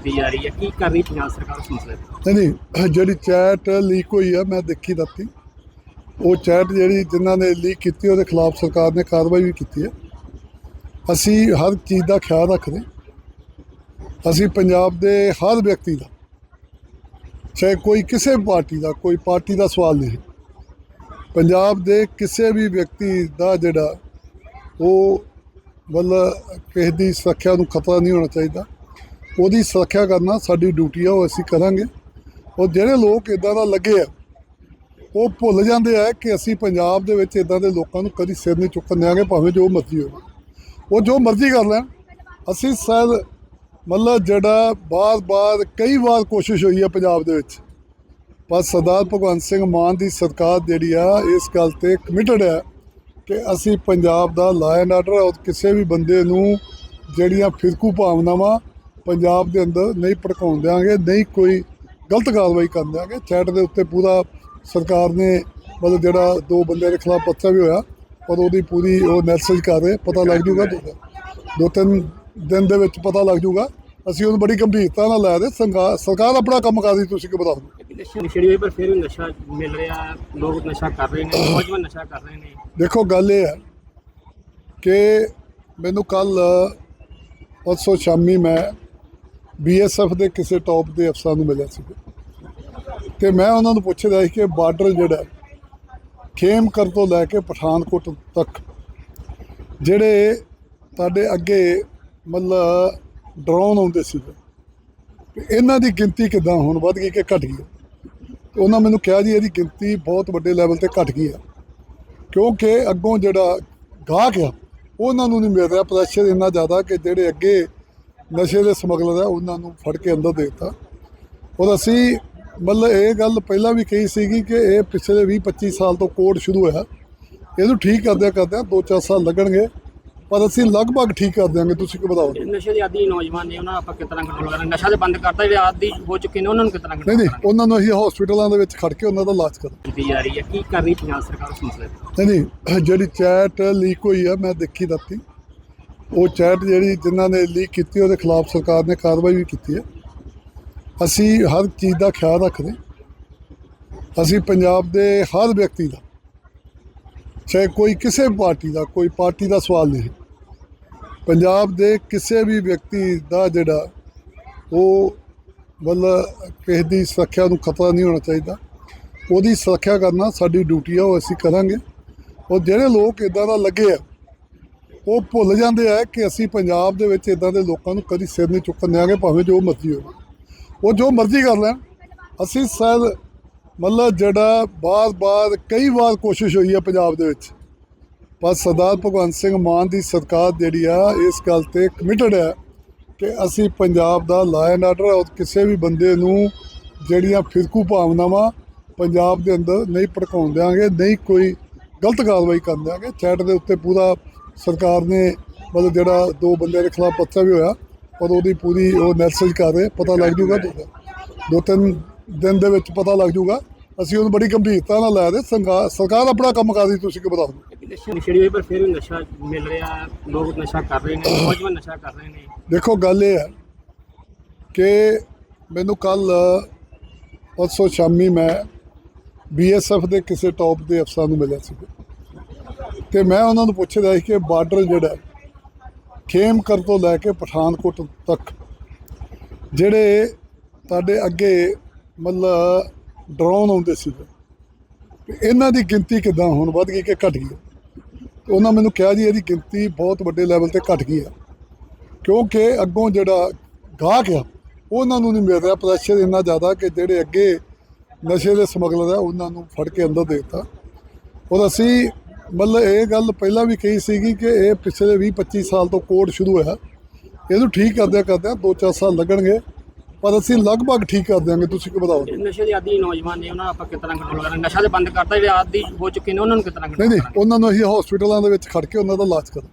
ਕੀਤੀ ਜਾ ਰਹੀ ਹੈ। ਕੀ ਕਰ ਰਹੀ ਪੰਜਾਬ ਸਰਕਾਰ ਉਸ ਮਸਲੇ ਤੇ? ਨਹੀਂ ਜਿਹੜੀ ਚੈਟ ਲੀਕ ਹੋਈ ਆ, ਮੈਂ ਦੇਖੀ ਦਿੱਤੀ ਉਹ ਚੈਟ ਜਿਹੜੀ ਜਿਨ੍ਹਾਂ ਨੇ ਲੀਕ ਕੀਤੀ, ਉਹਦੇ ਖਿਲਾਫ ਸਰਕਾਰ ਨੇ ਕਾਰਵਾਈ ਵੀ ਕੀਤੀ ਹੈ। ਅਸੀਂ ਹਰ ਚੀਜ਼ ਦਾ ਖਿਆਲ ਰੱਖਦੇ ਅਸੀਂ ਪੰਜਾਬ ਦੇ ਹਰ ਵਿਅਕਤੀ ਦਾ, ਚਾਹੇ ਕੋਈ ਕਿਸੇ ਵੀ ਪਾਰਟੀ ਦਾ, ਕੋਈ ਪਾਰਟੀ ਦਾ ਸਵਾਲ ਨਹੀਂ। ਪੰਜਾਬ ਦੇ ਕਿਸੇ ਵੀ ਵਿਅਕਤੀ ਦਾ ਜਿਹੜਾ, ਉਹ ਮਤਲਬ ਕਿਸੇ ਦੀ ਸੁਰੱਖਿਆ ਨੂੰ ਖਤਰਾ ਨਹੀਂ ਹੋਣਾ ਚਾਹੀਦਾ। ਉਹਦੀ ਸੁਰੱਖਿਆ ਕਰਨਾ ਸਾਡੀ ਡਿਊਟੀ ਆ, ਉਹ ਅਸੀਂ ਕਰਾਂਗੇ। ਔਰ ਜਿਹੜੇ ਲੋਕ ਇਦਾਂ ਦਾ ਲੱਗੇ ਆ, ਉਹ ਭੁੱਲ ਜਾਂਦੇ ਆ ਕਿ ਅਸੀਂ ਪੰਜਾਬ ਦੇ ਵਿੱਚ ਇਦਾਂ ਦੇ ਲੋਕਾਂ ਨੂੰ ਕਦੀ ਸਿਰ ਨਹੀਂ ਚੁੱਕਣ ਦਿਆਂਗੇ, ਭਾਵੇਂ ਜੋ ਮਰਜ਼ੀ ਹੋਵੇ। ਉਹ ਜੋ ਮਰਜ਼ੀ ਕਰ ਲੈਣ, ਅਸੀਂ ਸਰ ਮਤਲਬ ਜਿਹੜਾ ਬਾਰ-ਬਾਰ ਕਈ ਵਾਰ ਕੋਸ਼ਿਸ਼ ਹੋਈ ਹੈ ਪੰਜਾਬ ਦੇ ਵਿੱਚ, ਪਰ ਸਰਦਾਰ ਭਗਵੰਤ ਸਿੰਘ ਮਾਨ ਦੀ ਸਰਕਾਰ ਜਿਹੜੀ ਆ, ਇਸ ਗੱਲ ਤੇ ਕਮਿਟਡ ਹੈ ਕਿ ਅਸੀਂ ਪੰਜਾਬ ਦਾ ਲਾ ਐਂਡ ਆਰਡਰ ਔਰ ਕਿਸੇ ਵੀ ਬੰਦੇ ਨੂੰ ਜਿਹੜੀਆਂ ਫਿਰਕੂ ਭਾਵਨਾਵਾਂ ਪੰਜਾਬ ਦੇ ਅੰਦਰ ਨਹੀਂ ਭੜਕਾਉਣ ਦਿਆਂਗੇ ਨਹੀਂ ਕੋਈ ਗਲਤ ਕਾਰਵਾਈ ਕਰਨ ਦਿਆਂਗੇ। ਚੈਟ ਦੇ ਉੱਤੇ ਪੂਰਾ ਸਰਕਾਰ ਨੇ ਮਤਲਬ ਜਿਹੜਾ ਦੋ ਬੰਦਿਆਂ ਦੇ ਖਿਲਾਫ ਪਰਚਾ ਵੀ ਹੋਇਆ ਪਰ ਉਹਦੀ ਪੂਰੀ ਉਹ ਨੈਰਸਜ ਕਰ ਰਹੇ ਪਤਾ ਲੱਗ ਜੂਗਾ ਦੋ ਤਿੰਨ ਦਿਨ ਦੇ ਵਿੱਚ ਪਤਾ ਲੱਗ ਜੂਗਾ। ਅਸੀਂ ਉਹਨੂੰ ਬੜੀ ਗੰਭੀਰਤਾ ਨਾਲ ਲੈ ਰਹੇ ਸਰਕਾਰ ਆਪਣਾ ਕੰਮ ਕਰ ਰਹੀ ਤੁਸੀਂ ਕੀ ਬਤਾ ਦਿਓ ਇੱਕ ਨਸ਼ਾ ਨਸ਼ੇੜੀ ਹੋਈ ਪਰ ਫਿਰ ਵੀ ਨਸ਼ਾ ਮਿਲ ਰਿਹਾ ਹੈ, ਲੋਕ ਨਸ਼ਾ ਕਰ ਰਹੇ ਨੇ ਨੌਜਵਾਨ ਨਸ਼ਾ ਕਰ ਰਹੇ ਨੇ। ਦੇਖੋ ਗੱਲ ਇਹ ਹੈ ਕਿ ਮੈਨੂੰ ਕੱਲ ਪਰਸੋਂ ਸ਼ਾਮੀ ਮੈਂ ਬੀਐਸਐਫ ਦੇ ਕਿਸੇ ਟੌਪ ਦੇ ਅਫਸਰਾਂ ਨੂੰ ਮਿਲਿਆ ਸੀ। ਤੇ ਮੈਂ ਉਹਨਾਂ ਨੂੰ ਪੁੱਛ ਰਿਹਾ ਸੀ ਕਿ ਬਾਰਡਰ ਜਿਹੜਾ ਖੇਮਕਰ ਤੋਂ ਲੈ ਕੇ ਪਠਾਨਕੋਟ ਤੱਕ, ਜਿਹੜੇ ਤੁਹਾਡੇ ਅੱਗੇ ਮਤਲਬ ਡਰੋਨ ਆਉਂਦੇ ਸੀ ਤੇ ਇਹਨਾਂ ਦੀ ਗਿਣਤੀ ਕਿਦਾਂ ਹੁਣ ਵੱਧ ਗਈ ਕਿ ਘਟ ਗਈ ਤੇ ਉਹਨਾਂ ਮੈਨੂੰ ਕਿਹਾ ਜੀ, ਇਹਦੀ ਗਿਣਤੀ ਬਹੁਤ ਵੱਡੇ ਲੈਵਲ ਤੇ ਘਟ ਗਈ ਆ ਕਿਉਂਕਿ ਅੱਗੋਂ ਜਿਹੜਾ ਗਾਹਕ ਆ, ਉਹਨਾਂ ਨੂੰ ਨਹੀਂ ਮਿਲ ਰਿਹਾ ਪ੍ਰੈਸ਼ਰ ਇੰਨਾ ਜ਼ਿਆਦਾ ਕਿ ਜਿਹੜੇ ਅੱਗੇ ਨਸ਼ੇ ਦੇ ਸਮਗਲਰ ਆ ਉਹਨਾਂ ਨੂੰ ਫੜ ਕੇ ਅੰਦਰ ਦੇ ਦਿੱਤਾ। ਔਰ ਅਸੀਂ ਮਤਲਬ ਇਹ ਗੱਲ ਪਹਿਲਾਂ ਵੀ ਕਹੀ ਸੀਗੀ ਕਿ ਇਹ ਪਿਛਲੇ 20 25 ਸਾਲ ਤੋਂ ਕੋਡ ਸ਼ੁਰੂ ਹੋਇਆ। ਇਹਨੂੰ ਠੀਕ ਕਰਦਿਆਂ ਕਰਦਿਆਂ 2-4 ਸਾਲ ਲੱਗਣਗੇ ਪਰ ਅਸੀਂ ਲਗਭਗ ਠੀਕ ਕਰ ਦਿਆਂਗੇ ਤੁਸੀਂ ਕੀ ਬਤਾਓ ਨਸ਼ੇ ਦੇ ਆਦੀ ਨੌਜਵਾਨ ਨੇ ਉਹਨਾਂ ਆਪਾਂ ਤਰ੍ਹਾਂ ਕੰਟਰੋਲ ਕਰਨਾ ਨਸ਼ਾ ਤੇ ਬੰਦ ਕਰਤਾ ਜਿਹੜੇ ਆਦੀ ਹੋ ਚੁੱਕੇ ਨੇ ਉਹਨਾਂ ਨੂੰ ਕਿਸ ਤਰ੍ਹਾਂ ਨਹੀਂ ਕੰਟਰੋਲ ਨਹੀਂ ਉਹਨਾਂ ਨੂੰ ਅਸੀਂ ਹਸਪੀਟਲਾਂ ਦੇ ਵਿੱਚ ਖੜ ਕੇ ਉਹਨਾਂ ਦਾ ਇਲਾਜ ਕਰਾਂ ਕੀਤੀ ਜਾ ਰਹੀ ਹੈ ਕੀ ਕਰ ਰਹੀ ਪੰਜਾਬ ਸਰਕਾਰ ਉਸ ਮਸਲੇ ਤੇ? ਨਹੀਂ ਨਹੀਂ ਜਿਹੜੀ ਚੈਟ ਲੀਕ ਹੋਈ ਆ ਮੈਂ ਦੇਖੀ ਦਿੱਤੀ ਉਹ ਚੈਟ ਜਿਹੜੀ ਜਿਨ੍ਹਾਂ ਨੇ ਲੀਕ ਕੀਤੀ, ਉਹਦੇ ਖਿਲਾਫ ਸਰਕਾਰ ਨੇ ਕਾਰਵਾਈ ਵੀ ਕੀਤੀ ਹੈ। ਅਸੀਂ ਹਰ ਚੀਜ਼ ਦਾ ਖਿਆਲ ਰੱਖਦੇ ਅਸੀਂ ਪੰਜਾਬ ਦੇ ਹਰ ਵਿਅਕਤੀ ਦਾ, ਚਾਹੇ ਕੋਈ ਕਿਸੇ ਵੀ ਪਾਰਟੀ ਦਾ, ਕੋਈ ਪਾਰਟੀ ਦਾ ਸਵਾਲ ਨਹੀਂ ਪੰਜਾਬ ਦੇ ਕਿਸੇ ਵੀ ਵਿਅਕਤੀ ਦਾ ਜਿਹੜਾ, ਉਹ ਮਤਲਬ ਕਿਸੇ ਦੀ ਸੁਰੱਖਿਆ ਨੂੰ ਖਤਰਾ ਨਹੀਂ ਹੋਣਾ ਚਾਹੀਦਾ। ਉਹਦੀ ਸੁਰੱਖਿਆ ਕਰਨਾ ਸਾਡੀ ਡਿਊਟੀ ਆ, ਉਹ ਅਸੀਂ ਕਰਾਂਗੇ। ਔਰ ਜਿਹੜੇ ਲੋਕ ਇਦਾਂ ਦਾ ਲੱਗੇ ਆ ਉਹ ਭੁੱਲ ਜਾਂਦੇ ਆ ਕਿ ਅਸੀਂ ਪੰਜਾਬ ਦੇ ਵਿੱਚ ਇਦਾਂ ਦੇ ਲੋਕਾਂ ਨੂੰ ਕਦੀ ਸਿਰ ਨਹੀਂ ਚੁੱਕਣ ਦਿਆਂਗੇ, ਭਾਵੇਂ ਜੋ ਮਰਜ਼ੀ ਹੋਵੇ। ਉਹ ਜੋ ਮਰਜ਼ੀ ਕਰ ਲੈਣ। ਅਸੀਂ ਸਰ ਮਤਲਬ ਜਿਹੜਾ ਬਾਰ-ਬਾਰ, ਕਈ ਵਾਰ ਕੋਸ਼ਿਸ਼ ਹੋਈ ਹੈ ਪੰਜਾਬ ਦੇ ਵਿੱਚ। ਪਰ ਸਰਦਾਰ ਭਗਵੰਤ ਸਿੰਘ ਮਾਨ ਦੀ ਸਰਕਾਰ ਜਿਹੜੀ ਆ, ਇਸ ਗੱਲ ਤੇ ਕਮਿਟਡ ਹੈ ਕਿ ਅਸੀਂ ਪੰਜਾਬ ਦਾ ਲਾ ਐਂਡ ਆਰਡਰ ਔਰ ਕਿਸੇ ਵੀ ਬੰਦੇ ਨੂੰ ਜਿਹੜੀਆਂ ਫਿਰਕੂ ਭਾਵਨਾਵਾਂ ਪੰਜਾਬ ਦੇ ਅੰਦਰ ਨਹੀਂ ਭੜਕਾਉਣ ਦਿਆਂਗੇ, ਨਹੀਂ ਕੋਈ ਗਲਤ ਕਾਰਵਾਈ ਕਰਨ ਦਿਆਂਗੇ। ਚੈਟ ਦੇ ਉੱਤੇ ਪੂਰਾ ਸਰਕਾਰ ਨੇ ਮਤਲਬ ਜਿਹੜਾ ਦੋ ਬੰਦਿਆਂ ਦੇ ਖਿਲਾਫ ਪਰਚਾ ਵੀ ਹੋਇਆ ਪਰ ਉਹਦੀ ਪੂਰੀ ਉਹ ਨੈਰਸਜ ਕਰ ਰਹੇ ਪਤਾ ਲੱਗ ਜੂਗਾ ਦੋ ਤਿੰਨ ਦਿਨ ਦੇ ਵਿੱਚ ਪਤਾ ਲੱਗ ਜੂਗਾ ਅਸੀਂ ਉਹਨੂੰ ਬੜੀ ਗੰਭੀਰਤਾ ਨਾਲ ਲੈ ਰਹੇ ਸਰਕਾਰ ਆਪਣਾ ਕੰਮ ਕਰ ਰਹੀ ਤੁਸੀਂ ਕੀ ਬਤਾ ਦਿਓ ਇੱਕ ਨਸ਼ਾ ਨਸ਼ੇੜੀ ਹੋਈ ਪਰ ਫਿਰ ਵੀ ਨਸ਼ਾ ਮਿਲ ਰਿਹਾ ਲੋਕ ਨਸ਼ਾ ਕਰ ਰਹੇ ਨੇ ਨੌਜਵਾਨ ਨਸ਼ਾ ਕਰ ਰਹੇ ਨੇ। ਦੇਖੋ ਗੱਲ ਇਹ ਹੈ ਕਿ ਮੈਨੂੰ ਕੱਲ ਪਰਸੋਂ ਸ਼ਾਮੀ ਮੈਂ ਬੀਐਸਐਫ ਦੇ ਕਿਸੇ ਟੌਪ ਦੇ ਅਫਸਰਾਂ ਨੂੰ ਮਿਲਿਆ ਸੀ। ਤੇ ਮੈਂ ਉਹਨਾਂ ਨੂੰ ਪੁੱਛ ਰਿਹਾ ਸੀ ਕਿ ਬਾਰਡਰ ਜਿਹੜਾ ਖੇਮਕਰ ਤੋਂ ਲੈ ਕੇ ਪਠਾਨਕੋਟ ਤੱਕ, ਜਿਹੜੇ ਤੁਹਾਡੇ ਅੱਗੇ ਮਤਲਬ ਡਰੋਨ ਆਉਂਦੇ ਸੀ ਇਹਨਾਂ ਦੀ ਗਿਣਤੀ ਕਿਦਾਂ ਹੁਣ ਵੱਧ ਗਈ ਕਿ ਘਟ ਗਈ ਤੇ ਉਹਨਾਂ ਮੈਨੂੰ ਕਿਹਾ ਜੀ ਇਹਦੀ ਗਿਣਤੀ ਬਹੁਤ ਵੱਡੇ ਲੈਵਲ ਤੇ ਘਟ ਗਈ ਆ ਕਿਉਂਕਿ ਅੱਗੋਂ ਜਿਹੜਾ ਗਾਹਕ ਆ, ਉਹਨਾਂ ਨੂੰ ਨਹੀਂ ਮਿਲ ਰਿਹਾ ਪ੍ਰੈਸ਼ਰ ਇੰਨਾ ਜ਼ਿਆਦਾ ਕਿ ਜਿਹੜੇ ਅੱਗੇ ਨਸ਼ੇ ਦੇ ਸਮਗਲਰ ਆ, ਉਹਨਾਂ ਨੂੰ ਫੜ ਕੇ ਅੰਦਰ ਦੇ ਦਿੱਤਾ। ਔਰ ਅਸੀਂ ਮਤਲਬ ਇਹ ਗੱਲ ਪਹਿਲਾਂ ਵੀ ਕਹੀ ਸੀਗੀ ਕਿ ਇਹ ਪਿਛਲੇ 20 25 ਸਾਲ ਤੋਂ ਕੋਡ ਸ਼ੁਰੂ ਹੋਇਆ। ਇਹਨੂੰ ਠੀਕ ਕਰਦਿਆਂ ਕਰਦਿਆਂ 2-4 ਸਾਲ ਲੱਗਣਗੇ ਪਰ ਅਸੀਂ ਲਗਭਗ ਠੀਕ ਕਰ ਦਿਆਂਗੇ ਤੁਸੀਂ ਕੀ ਬਤਾਓ ਨਸ਼ੇ ਦੇ ਆਦੀ ਨੌਜਵਾਨ ਨੇ ਉਹਨਾਂ ਆਪਾਂ ਤਰ੍ਹਾਂ ਕੰਟਰੋਲ ਕਰਨਾ ਨਸ਼ਾ ਤੇ ਬੰਦ ਕਰਤਾ ਜਿਹੜੇ ਆਦੀ ਹੋ ਚੁੱਕੇ ਨੇ ਉਹਨਾਂ ਨੂੰ ਕਿਸ ਤਰ੍ਹਾਂ ਨਹੀਂ ਕੰਟਰੋਲ ਨਹੀਂ ਉਹਨਾਂ ਨੂੰ ਅਸੀਂ ਹਸਪੀਟਲਾਂ ਦੇ ਵਿੱਚ ਖੜ ਕੇ ਉਹਨਾਂ ਦਾ ਇਲਾਜ ਕਰਾਂ